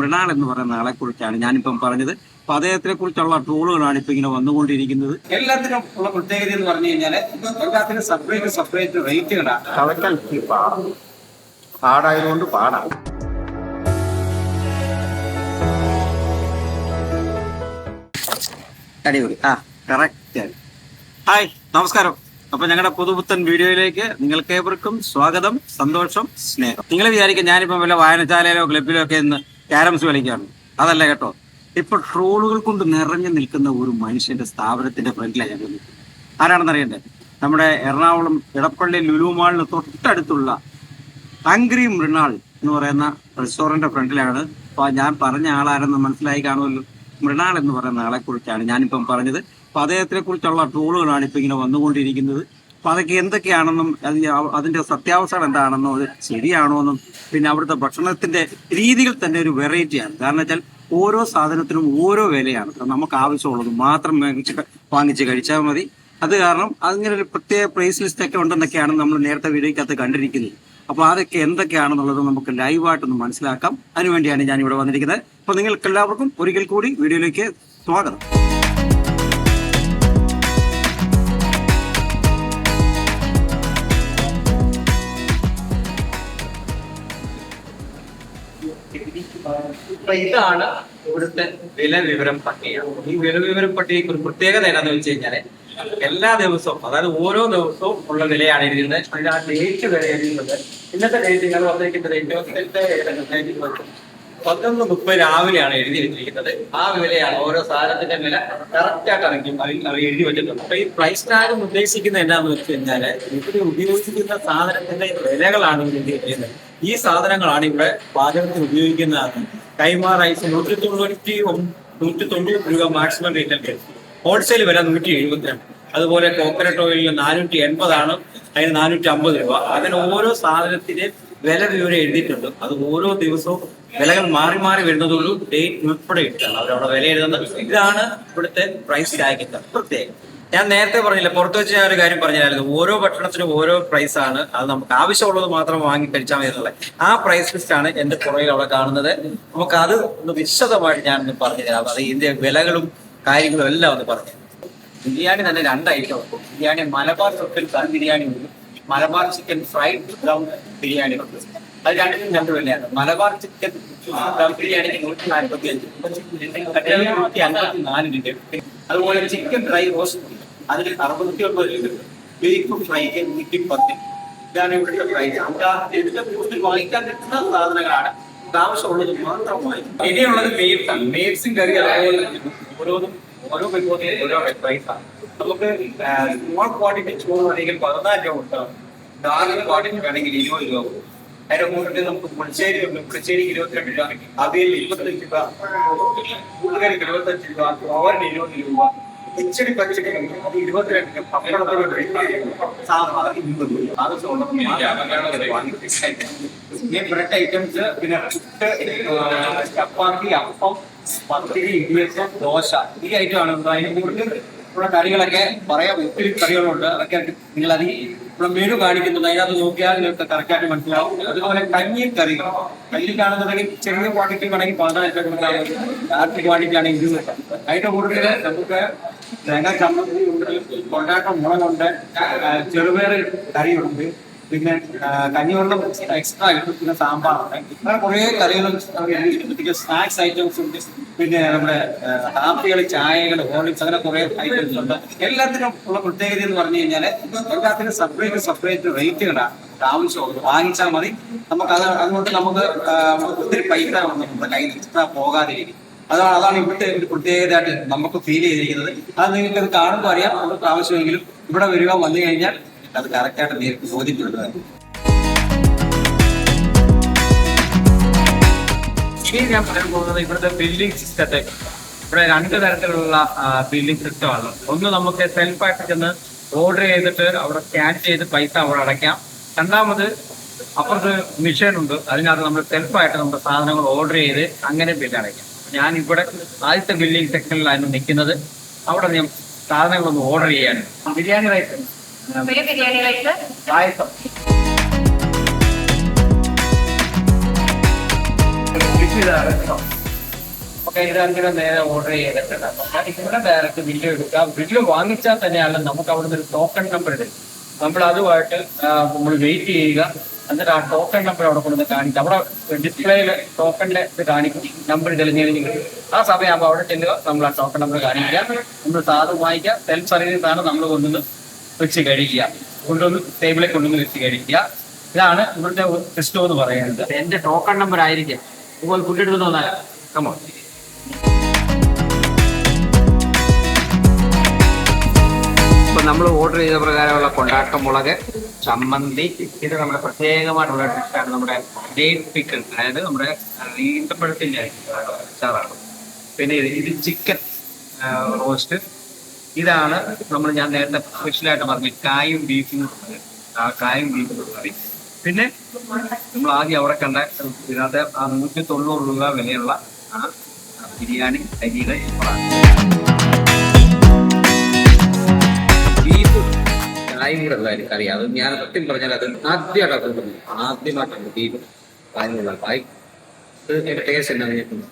മൃണാൾ എന്ന് പറയുന്ന ആളെ കുറിച്ചാണ് ഞാനിപ്പം പറഞ്ഞത്. അപ്പൊ അദ്ദേഹത്തിനെ കുറിച്ചുള്ള ട്രോളുകളാണ് ഇപ്പൊ ഇങ്ങനെ വന്നുകൊണ്ടിരിക്കുന്നത്. എല്ലാത്തിനും ഉള്ള പ്രത്യേകത എന്ന് പറഞ്ഞു കഴിഞ്ഞാൽ എല്ലാത്തിനും സെപ്പറേറ്റ് സെപ്പറേറ്റ് റേറ്റുകളാണ് പാടായതുകൊണ്ട് പാടാം. അടിപൊളി. ആ കറക്റ്റ് ഹായ് നമസ്കാരം. അപ്പൊ ഞങ്ങളുടെ പുതുപുത്തൻ വീഡിയോയിലേക്ക് നിങ്ങൾക്ക് ഏവർക്കും സ്വാഗതം സന്തോഷം സ്നേഹം. നിങ്ങൾ വിചാരിക്കും ഞാനിപ്പോ വല്ല വായനശാലയിലോ ക്ലബിലോ ഒക്കെ ഇന്ന് ക്യാരംസ് കളിക്കാറ്. അതല്ല കേട്ടോ. ഇപ്പൊ ട്രോളുകൾ കൊണ്ട് നിറഞ്ഞു നിൽക്കുന്ന ഒരു മനുഷ്യന്റെ സ്ഥാപനത്തിന്റെ ഫ്രണ്ടിലാണ് ഞങ്ങൾ നിൽക്കുന്നത്. ആരാണെന്ന് അറിയണ്ടേ? നമ്മുടെ എറണാകുളം ഇടപ്പള്ളി ലുലുമാളിന് തൊട്ടടുത്തുള്ള ഹംഗ്രി മൃണാൾ എന്ന് പറയുന്ന റെസ്റ്റോറന്റിന്റെ ഫ്രണ്ടിലാണ്. അപ്പൊ ഞാൻ പറഞ്ഞ ആളാരെന്ന് മനസ്സിലായി കാണുമല്ലോ. മൃണാൾ എന്ന് പറയുന്ന ആളെ കുറിച്ചാണ് ഞാനിപ്പം പറഞ്ഞത്. അപ്പൊ അദ്ദേഹത്തിനെ കുറിച്ചുള്ള ട്രോളുകളാണ് ഇപ്പൊ ഇങ്ങനെ വന്നുകൊണ്ടിരിക്കുന്നത്. അപ്പൊ അതൊക്കെ എന്തൊക്കെയാണെന്നും അതിന്റെ സത്യാവസ്ഥ എന്താണെന്നും അത് ശരിയാണോ എന്നും പിന്നെ അവിടുത്തെ ഭക്ഷണത്തിന്റെ രീതികൾ തന്നെ ഒരു വെറൈറ്റിയാണ്. കാരണം വെച്ചാൽ ഓരോ സാധനത്തിനും ഓരോ വിലയാണ്. നമുക്ക് ആവശ്യമുള്ളത് മാത്രം വാങ്ങിച്ച് വാങ്ങിച്ച് കഴിച്ചാൽ മതി. അത് കാരണം അതിങ്ങനെ ഒരു പ്രത്യേക പ്രൈസ് ലിസ്റ്റ് ഒക്കെ ഉണ്ടെന്നൊക്കെയാണ് നമ്മൾ നേരത്തെ വീഡിയോക്കകത്ത് കണ്ടിരിക്കുന്നത്. അപ്പൊ അതൊക്കെ എന്തൊക്കെയാണെന്നുള്ളത് നമുക്ക് ലൈവായിട്ടൊന്ന് മനസ്സിലാക്കാം. അതിനുവേണ്ടിയാണ് ഞാൻ ഇവിടെ വന്നിരിക്കുന്നത്. അപ്പൊ നിങ്ങൾക്ക് എല്ലാവർക്കും ഒരിക്കൽ കൂടി വീഡിയോയിലേക്ക് സ്വാഗതം. അപ്പൊ ഇതാണ് ഇവിടുത്തെ വില വിവരം പട്ടിക. ഈ വില വിവരം പട്ടികയ്ക്ക് ഒരു പ്രത്യേകത എന്താണെന്ന് വെച്ച് കഴിഞ്ഞാൽ എല്ലാ ദിവസവും അതായത് ഓരോ ദിവസവും ഉള്ള വിലയാണ് എഴുതുന്നത് അതിന്റെ ആ ഡേറ്റ് വരെ എഴുതുന്നത് ഇന്നത്തെ ഡേറ്റ് നിങ്ങൾ വന്നിരിക്കുന്നത് ഇരുപത്തെട്ട് പതിനൊന്ന് മുപ്പത് രാവിലെയാണ് എഴുതി വെച്ചിരിക്കുന്നത് ആ വിലയാണ് ഓരോ സാധനത്തിന്റെ വില കറക്റ്റ് ആയിട്ട് ഇറങ്ങി അവർ എഴുതി വെച്ചിട്ടുണ്ട്. അപ്പൊ ഈ പ്രൈസ് ടാഗ് ഉദ്ദേശിക്കുന്നത് എന്താണെന്ന് വെച്ച് കഴിഞ്ഞാൽ ഇവിടെ ഉപയോഗിച്ചിരിക്കുന്ന സാധനത്തിന്റെ വിലകളാണ് ഇവിടെ എഴുതിയിരിക്കുന്നത് ഈ സാധനങ്ങളാണ് ഇവിടെ പാചകത്തിന് ഉപയോഗിക്കുന്നത് കൈമാ നൂറ്റി തൊണ്ണൂറ്റി നൂറ്റി തൊണ്ണൂറ് രൂപ മാക്സിമം റേറ്റ് ഹോൾസെയിൽ വില നൂറ്റി എഴുപത്തിരണ്ട് അതുപോലെ കോക്കനട്ട് ഓയിലിൽ നാനൂറ്റി എൺപതാണ് അതിന് നാനൂറ്റി അമ്പത് രൂപ. അങ്ങനെ ഓരോ സാധനത്തിന്റെ വില വിവരം എഴുതിയിട്ടുണ്ട്. അത് ഓരോ ദിവസവും വിലകൾ മാറി മാറി വരുന്നതുള്ളൂ ഡേറ്റ് ഉൾപ്പെടെ ഇട്ടാണ് അവരവിടെ വില എഴുതുന്നത്. ഇതാണ് ഇവിടുത്തെ പ്രൈസ് ടാഗിന്റെ പ്രത്യേകം ഞാൻ നേരത്തെ പറഞ്ഞില്ല പുറത്ത് വെച്ച് ഞാൻ ഒരു കാര്യം പറഞ്ഞില്ലായിരുന്നു. ഓരോ ഭക്ഷണത്തിനും ഓരോ പ്രൈസ് ആണ്. അത് നമുക്ക് ആവശ്യമുള്ളത് മാത്രം വാങ്ങി കഴിച്ചാൽ മതി എന്നുള്ളത്. ആ പ്രൈസ് ലിസ്റ്റ് ആണ് എന്റെ പുറകിൽ അവിടെ കാണുന്നത്. നമുക്ക് അത് ഒന്ന് വിശദമായിട്ട് ഞാൻ ഒന്ന് പറഞ്ഞു തരാം. അത് ഇതിന്റെ വിലകളും കാര്യങ്ങളും എല്ലാം ഒന്ന് പറഞ്ഞു. ബിരിയാണി തന്നെ രണ്ട് ഐറ്റം ഉണ്ട് ബിരിയാണി മലബാർ ചിക്കൻ ദം ബിരിയാണി ഉണ്ട്. മലബാർ ചിക്കൻ ഫ്രൈഡ് ദം ബിരിയാണി ഉണ്ട്. അത് രണ്ടിനും രണ്ട് വിലയാണ്. മലബാർ ചിക്കൻ ദം ബിരിയാണിക്ക് നൂറ്റി നാൽപ്പത്തി അഞ്ച് നൂറ്റി അൻപത്തി നാല് രൂപ അതുപോലെ ചിക്കൻ ഡ്രൈ റോസ്റ്റ് അതിന് അറുപത്തി ഒമ്പത് രൂപ ബീഫ് ഫ്രൈക്ക് നൂറ്റി പത്ത്. ഇതാണ് ഇവിടുത്തെ പ്രൈസ് നമുക്ക് ആ എടുത്ത കൂടുതൽ വാങ്ങിക്കാൻ കിട്ടുന്ന സാധനങ്ങളാണ്. ആവശ്യമുള്ളത് മാത്രം വാങ്ങിക്കും ഇനിയുള്ളത് മേപ്സാണ് മേപ്സും കറി അതുപോലെ ഓരോന്നും ഓരോ വിഭവത്തിനും ഓരോ പ്രൈസാണ് നമുക്ക് സ്മോൾ ക്വാണ്ടിറ്റി ചോറ് വേണമെങ്കിൽ പതിനാല് രൂപ ഉണ്ടാവും ഡാർക്ക് ക്വാണ്ടിറ്റി വേണമെങ്കിൽ ഇരുപത് രൂപ. അതിന്റെ കൂട്ടത്തിൽ നമുക്ക് പുളിശ്ശേരി ഉണ്ട്. പുളിശ്ശേരി ഇരുപത്തിരണ്ട് രൂപ. അവിയൽ ഇരുപത്തഞ്ച് രൂപ. കൂട്ടുകാരിക്ക് ഇരുപത്തഞ്ച് രൂപ. ഓവറിന് ഇരുപത് രൂപ. കിച്ചടി പച്ചടി അത് ഇരുപത്തിരണ്ട് രൂപ പപ്പടത്തിന് ഒരു സാധനം അത് ഇരുപത്. രൂപ ആവശ്യമുള്ളത് മാത്രം വാങ്ങി ഈ ബ്രെഡ് ഐറ്റംസ് പിന്നെ പുട്ട് ചപ്പാത്തി അപ്പം പത്തിരി ഇഡ്ഡലിയപ്പം ദോശ ഈ ഐറ്റമാണ് ഉണ്ട് അതിന് കൂടുതൽ ഉള്ള കറികളൊക്കെ പറയാം. ഒത്തിരി കറികളുണ്ട്. അതൊക്കെ നിങ്ങൾ അത് ഇവിടെ മെനു കാണിക്കുന്നത് അതിനകത്ത് നോക്കിയാൽ നിങ്ങൾക്ക് കറക്റ്റായിട്ട് മനസ്സിലാവും. അതുപോലെ കഞ്ഞി കറി കഞ്ഞി കാണുന്നുണ്ടെങ്കിൽ ചെറിയ ക്വാണ്ടിറ്റി വേണമെങ്കിൽ പതിനായിരം രൂപ ലാർജ് ക്വാണ്ടിറ്റി ആണെങ്കിൽ ഇരുന്നൂറ് അതിന്റെ കൂടുതൽ നമുക്ക് തേങ്ങ ചമ്മന്തി ഉണ്ട് കൊണ്ടാട്ടം മുളകുണ്ട് ചെറുപയർ കറിയുണ്ട് പിന്നെ കഞ്ഞിവെള്ളം എക്സ്ട്രാ കിട്ടും പിന്നെ സാമ്പാറുണ്ട്. അങ്ങനെ കുറേ കറികളും സ്നാക്സ് ഐറ്റംസ് ഉണ്ട്. പിന്നെ നമ്മുടെ കാപ്പികൾ ചായകൾ ഹോർലിക്സ് അങ്ങനെ കുറേ ഐറ്റംസ് ഉണ്ട്. എല്ലാത്തിനും ഉള്ള പ്രത്യേകത എന്ന് പറഞ്ഞു കഴിഞ്ഞാൽ എല്ലാത്തിനും സെപ്പറേറ്റ് സെപ്പറേറ്റ് റേറ്റുകളാണ് വാങ്ങിച്ചാൽ മതി. നമുക്ക് അത് അതുകൊണ്ട് നമുക്ക് ഒത്തിരി പൈസ വന്നിട്ടുണ്ട് കയ്യിൽ എക്സ്ട്രാ പോകാതിരിക്കും അതാണ് അതാണ് ഇവിടുത്തെ ഒരു പ്രത്യേകതയായിട്ട് നമുക്ക് ഫീൽ ചെയ്തിരിക്കുന്നത്. അത് നിങ്ങൾക്ക് അത് കാണുമ്പോൾ അറിയാം. ഒരു പ്രാവശ്യമെങ്കിലും ഇവിടെ വരിക വന്നു കഴിഞ്ഞാൽ അത് കറക്റ്റായിട്ട് നേരിട്ട് ബോധ്യപ്പെടുന്നതാണ് ഇനി ഞാൻ പറയാൻ പോകുന്നത് ഇവിടുത്തെ ബിൽഡിംഗ് സിസ്റ്റത്തെ ഇവിടെ രണ്ട് തരത്തിലുള്ള ബില്ലിംഗ് സിസ്റ്റമാണ് ഒന്ന് നമുക്ക് സെൽഫായിട്ട് ചെന്ന് ഓർഡർ ചെയ്തിട്ട് അവിടെ സ്കാൻ ചെയ്ത് പൈസ അവിടെ അടയ്ക്കാം. രണ്ടാമത് അപ്പുറത്ത് മെഷീൻ ഉണ്ട്. അതിനകത്ത് നമ്മൾ സെൽഫായിട്ട് നമ്മുടെ സാധനങ്ങൾ ഓർഡർ ചെയ്ത് അങ്ങനെ ബില്ല് അടയ്ക്കാം. ഞാൻ ഇവിടെ ആദ്യത്തെ ബില്ലിംഗ് സെക്ഷനിലാണ് നിൽക്കുന്നത്. അവിടെ ഞാൻ സാധനങ്ങളൊന്ന് ഓർഡർ ചെയ്യാൻ. ബിരിയാണി റൈസ് ബിരിയാണി റൈസ് പായസം. ഓക്കെ ഇതങ്ങനെ നേരെ ഓർഡർ ചെയ്തിട്ടുണ്ട്. അപ്പൊ ഞാൻ ഇവിടെ ഡയറക്റ്റ് ബില്ല് എടുക്കാം. ബില്ല് വാങ്ങിച്ചാൽ തന്നെയാണ് നമുക്ക് അവിടുന്ന് ഒരു ടോക്കൺ നമ്പർ എടുക്കും. നമ്മൾ അതുമായിട്ട് നമ്മൾ വെയിറ്റ് ചെയ്യുക. എന്നിട്ട് ആ ടോക്കൺ നമ്പർ അവിടെ കൊണ്ടുവന്ന് കാണിക്കും. അവിടെ ഡിസ്പ്ലേയിൽ ടോക്കണിന്റെ ഇത് കാണിക്കും. നമ്പർ തെളിഞ്ഞ് ആ സമയമാകുമ്പോൾ അവിടെ ചെല്ലുക. നമ്മൾ ആ ടോക്കൺ നമ്പർ കാണിക്കുക. നമ്മൾ സാധു വാങ്ങിക്കുക. സെൽഫ് സർവീസ് ആണ് നമ്മൾ കൊണ്ടുവന്ന് വെച്ച് കഴിക്കുക. കൊണ്ടുവന്ന് ടേബിളിൽ കൊണ്ടുവന്ന് വെച്ച് കഴിക്കുക. ഇതാണ് ഇവിടുത്തെ സിസ്റ്റം എന്ന് പറയുന്നത്. എന്റെ ടോക്കൺ നമ്പർ ആയിരിക്കും. ഇതുപോലെ എടുത്ത് തോന്നാല കമോ നമ്മൾ ഓർഡർ ചെയ്ത പ്രകാരമുള്ള കൊണ്ടാട്ട മുളക്. ചമ്മന്തി ഇത് നമ്മുടെ പ്രത്യേകമായിട്ടുള്ള ഡിഷാണ് നമ്മുടെ ഡേറ്റ് പിക്കൽ അതായത് നമ്മുടെ ഈന്തപ്പഴത്തിന്റെ അച്ചാറാണ്. പിന്നെ ഇത് ഇത് ചിക്കൻ റോസ്റ്റ് ഇതാണ് നമ്മൾ ഞാൻ നേരത്തെ സ്പെഷ്യലായിട്ട് പറഞ്ഞു കായും ബീഫും കായും ബീഫും കറി പിന്നെ നമ്മൾ ആദ്യം അവിടെ കണ്ട ഇതിനകത്ത് നൂറ്റി തൊണ്ണൂറ് രൂപ വിലയുള്ള ബിരിയാണി അരിയുടെ ഇപ്പറാണ് കായും കൂടെ അറിയാം. അത് ഞാൻ സത്യം പറഞ്ഞാൽ അത് ആദ്യമായിട്ട് തോന്നുന്നത് ആദ്യമായിട്ടാണ് ബീഫ് കായുള്ള കായ് ഇത് ടേസ്റ്റ് എന്നാണ് കേൾക്കുന്നത്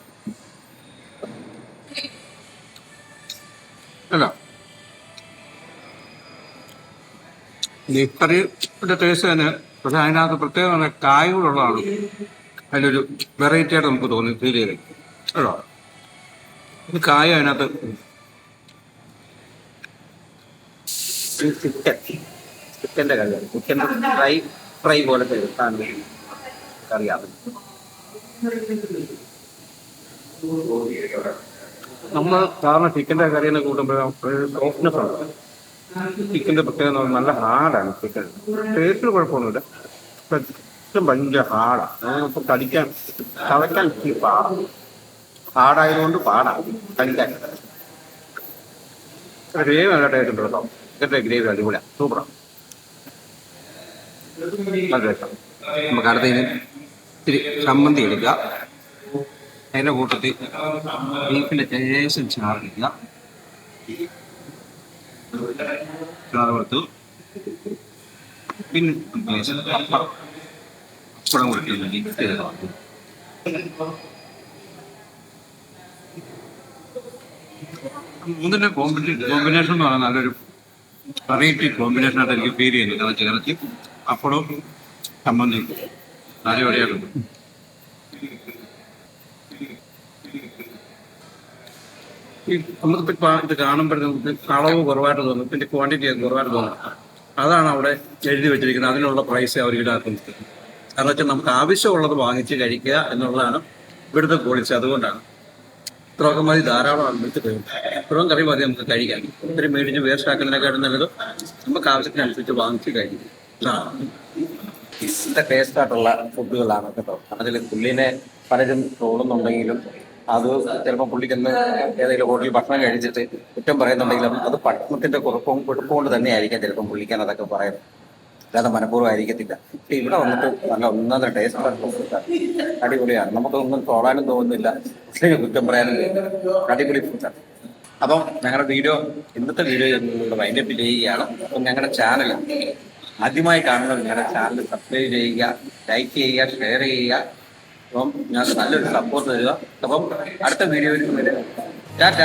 നെയ്ക്കറിയുടെ ടേസ്റ്റ് തന്നെ പക്ഷെ അതിനകത്ത് പ്രത്യേകമായ നല്ല കായ കൂടെ ഉള്ളതാണ് അതിലൊരു വെറൈറ്റി ആയിട്ട് നമുക്ക് തോന്നി ഫീൽ ചെയ്ത് കേട്ടോ കായ അതിനകത്ത് ചിക്കൻ. ചിക്കന്റെ കറി ചിക്കൻ ഫ്രൈ ഫ്രൈ പോലത്തെ സാധനം കറിയാണ്. നമ്മൾ സാധാരണ ചിക്കന്റെ കറിയെ കൂട്ടുമ്പോൾ ഉണ്ട് ചിക്കന്റെ പ്രത്യേകത നല്ല ഹാർഡാണ് ചിക്കൻ. ടേസ്റ്റിന് കുഴപ്പമൊന്നുമില്ല. പക്ഷെ ഭയങ്കര ഹാർഡാണ് ഇപ്പം കടിക്കാൻ ഇച്ചിരി പാടാണ് ഹാർഡായതുകൊണ്ട് പാടാണ് കടിക്കാൻ. അതേ നല്ല ടേസ്റ്റ് ഉണ്ട് ചിക്കന്റെ ഗ്രേവി അടിപൊളിയാണ് സൂപ്പറാണ് നല്ല രസം നമുക്ക് അടുത്തതിന് ഇത്തിരി ചമ്മന്തി എടുക്കുക. അതിന്റെ കൂട്ടത്തിൽ ബീഫിന്റെ ലേശം ചാറിടുക ചാറ് കൊടുത്തു. പിന്നെ പപ്പടം കൊടുത്തു മിക്സ് ചെയ്ത് മൂന്നിന്റെ കോമ്പിനേഷൻ എന്ന് പറഞ്ഞാൽ നല്ലൊരു വെറൈറ്റി കോമ്പിനേഷൻ ആയിട്ട് എനിക്ക് ഫീൽ ചെയ്യുന്നു ഇറച്ചി ഇറച്ചി അപ്പോഴും സംബന്ധിക്കും നല്ല ഈ നമുക്കിപ്പോൾ ഇത് കാണുമ്പോൾ നമുക്ക് അളവ് കുറവായിട്ട് തോന്നും. പിന്നെ ക്വാണ്ടിറ്റി കുറവായിട്ട് തോന്നും. അതാണ് അവിടെ എഴുതി വെച്ചിരിക്കുന്നത്. അതിനുള്ള പ്രൈസ് അവർ ഈടാക്കുന്നത് കാരണം വെച്ചാൽ നമുക്ക് ആവശ്യമുള്ളത് വാങ്ങിച്ച് കഴിക്കുക എന്നുള്ളതാണ് ഇവിടുത്തെ പോളിസി അതുകൊണ്ടാണ്. ഇത്രയൊക്കെ മതി ധാരാളം കഴിയും ഇത്രയും കറി മതി നമുക്ക് കഴിക്കാം. ഇത്രയും മേടിച്ച് വേസ്റ്റ് ആക്കുന്നതിനെക്കാട്ടും നല്ലത് നമുക്ക് ആവശ്യത്തിനനുസരിച്ച് വാങ്ങിച്ച് കഴിക്കും. ടേസ്റ്റ് ആയിട്ടുള്ള ഫുഡുകളാണ് കേട്ടോ. അതിൽ പുള്ളിനെ പലരും തോന്നുന്നുണ്ടെങ്കിലും അത് ചിലപ്പോൾ പുള്ളിക്കൊന്ന് ഏതെങ്കിലും ഹോട്ടലിൽ ഭക്ഷണം കഴിച്ചിട്ട് കുറ്റം പറയുന്നുണ്ടെങ്കിലും അത് ഭക്ഷണത്തിന്റെ കുഴപ്പവും കുഴപ്പം കൊണ്ട് തന്നെയായിരിക്കാം ചിലപ്പം പുള്ളിക്കാൻ അതൊക്കെ പറയുന്നത്. അല്ലാതെ മനഃപൂർവം ആയിരിക്കത്തില്ല പക്ഷെ ഇവിടെ വന്നിട്ട് നല്ല ഒന്നര ടേസ്റ്റ് അടിപൊളിയാണ്. നമുക്കൊന്നും തോളാനും തോന്നുന്നില്ല. പക്ഷേ കുറ്റം പറയാനും അടിപൊളി ഫുഡാണ് അപ്പം ഞങ്ങളുടെ വീഡിയോ ഇന്നത്തെ വീഡിയോ വൈൻഡപ്പ് ചെയ്യുകയാണ്. അപ്പം ഞങ്ങളുടെ ചാനൽ ആദ്യമായി കാണുന്നവർ ഞങ്ങളുടെ ചാനൽ സബ്സ്ക്രൈബ് ചെയ്യുക ലൈക്ക് ചെയ്യുക ഷെയർ ചെയ്യുക. അപ്പം ഞങ്ങൾക്ക് നല്ലൊരു സപ്പോർട്ട് തരിക. അപ്പം അടുത്ത വീഡിയോയിൽ വരെ ടാറ്റ.